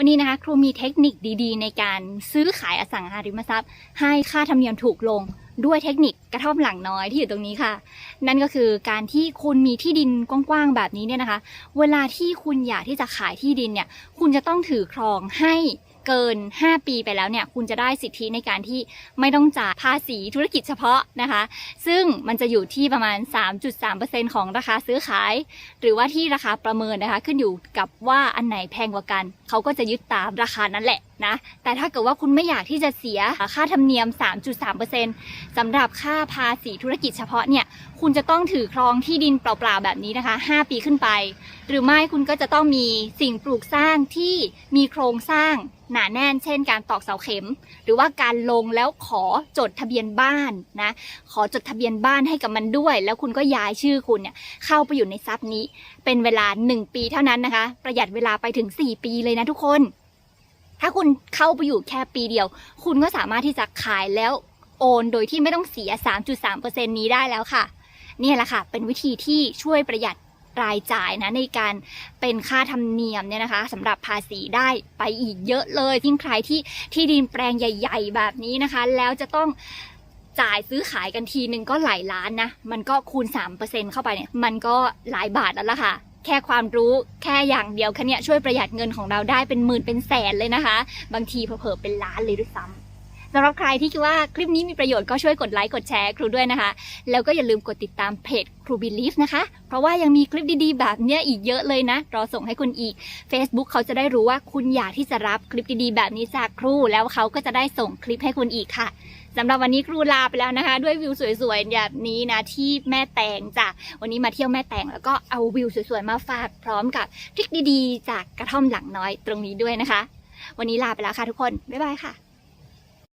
วันนี้นะคะครูมีเทคนิคดีๆ ในการซื้อขายอสังหาริมทรัพย์ ให้ค่าธรรมเนียมถูกลงด้วยเทคนิคกระท่อมหลังน้อยที่อยู่ตรงนี้ค่ะ นั่นก็คือการที่คุณมีที่ดินกว้างๆแบบนี้เนี่ยนะคะ เวลาที่คุณอยากที่จะขายที่ดินเนี่ย คุณจะต้องถือครองให้ เกิน 5 ปีไปแล้วเนี่ยคุณจะได้สิทธิในการที่ไม่ต้องจ่ายภาษีธุรกิจเฉพาะนะคะ ซึ่งมันจะอยู่ที่ประมาณ 3.3%ของราคาซื้อขาย หรือว่าที่ราคาประเมินนะคะ ขึ้นอยู่กับว่าอันไหนแพงกว่ากัน เขาก็จะยึดตามราคานั้นแหละนะแต่ถ้าเกิดว่าคุณไม่อยากที่จะเสียค่าธรรมเนียม 3.3%สำหรับค่าภาษีธุรกิจเฉพาะเนี่ย คุณจะต้องถือครองที่ดินเปล่าๆ แบบนี้นะคะ 5 ปีขึ้นไป หรือไม่คุณก็จะต้องมีสิ่งปลูกสร้างที่มีโครงสร้าง หนาแน่น เช่น การตอกเสาเข็ม หรือว่าการลงแล้วขอจดทะเบียนบ้านนะขอจดทะเบียนบ้านให้กับมันด้วย แล้วคุณก็ย้ายชื่อคุณเนี่ยเข้าไปอยู่ในทรัพย์นี้ เป็นเวลา 1 ปีเท่านั้นนะคะ ประหยัดเวลาไปถึง 4 ปีเลยนะทุกคน ถ้าคุณเข้าไปอยู่แค่ปีเดียว คุณก็สามารถที่จะขายแล้วโอนโดยที่ไม่ต้องเสีย 3.3%นี้ได้แล้วค่ะ นี่แหละค่ะ เป็นวิธีที่ช่วยประหยัด รายจ่ายนะในการเป็นค่าธรรมเนียมเนี่ยนะคะสำหรับภาษีได้ไปอีกเยอะเลยยิ่งใครที่ที่ดินแปลงใหญ่ ๆ แบบนี้นะคะ แล้วจะต้องจ่ายซื้อขายกันทีนึงก็หลายล้านนะ มันก็คูณ 3%เข้าไปเนี่ย มันก็หลายบาทแล้วล่ะค่ะ แค่ความรู้แค่อย่างเดียวแค่เนี้ยช่วยประหยัดเงินของเราได้เป็นหมื่นเป็นแสนเลยนะคะ บางทีเผลอๆเป็นล้านเลยด้วยซ้ำ สำหรับใครที่คิดว่าคลิปนี้มีประโยชน์ก็ช่วยกดไลค์กดแชร์ครูด้วยนะคะ แล้วก็อย่าลืมกดติดตามเพจครูบิลีฟนะคะ เพราะว่ายังมีคลิปดีๆ แบบเนี้ยอีกเยอะเลยนะ รอส่งให้คุณอีก Facebook เขาจะได้รู้ว่าคุณอยากที่จะรับคลิปดีๆ แบบนี้จากครู แล้วเขาก็จะได้ส่งคลิปให้คุณอีกค่ะสำหรับวันนี้ครูลาไปแล้วนะคะ ด้วยวิวสวยๆแบบนี้นะที่แม่แตงจ้ะวันนี้มาเที่ยวแม่แตงแล้วก็เอาวิวสวยๆมาฝากพร้อมกับทริคดีๆ จากกระท่อมหลังน้อยตรงนี้ด้วยนะคะ วันนี้ลาไปแล้วค่ะทุกคนบ๊ายบายค่ะ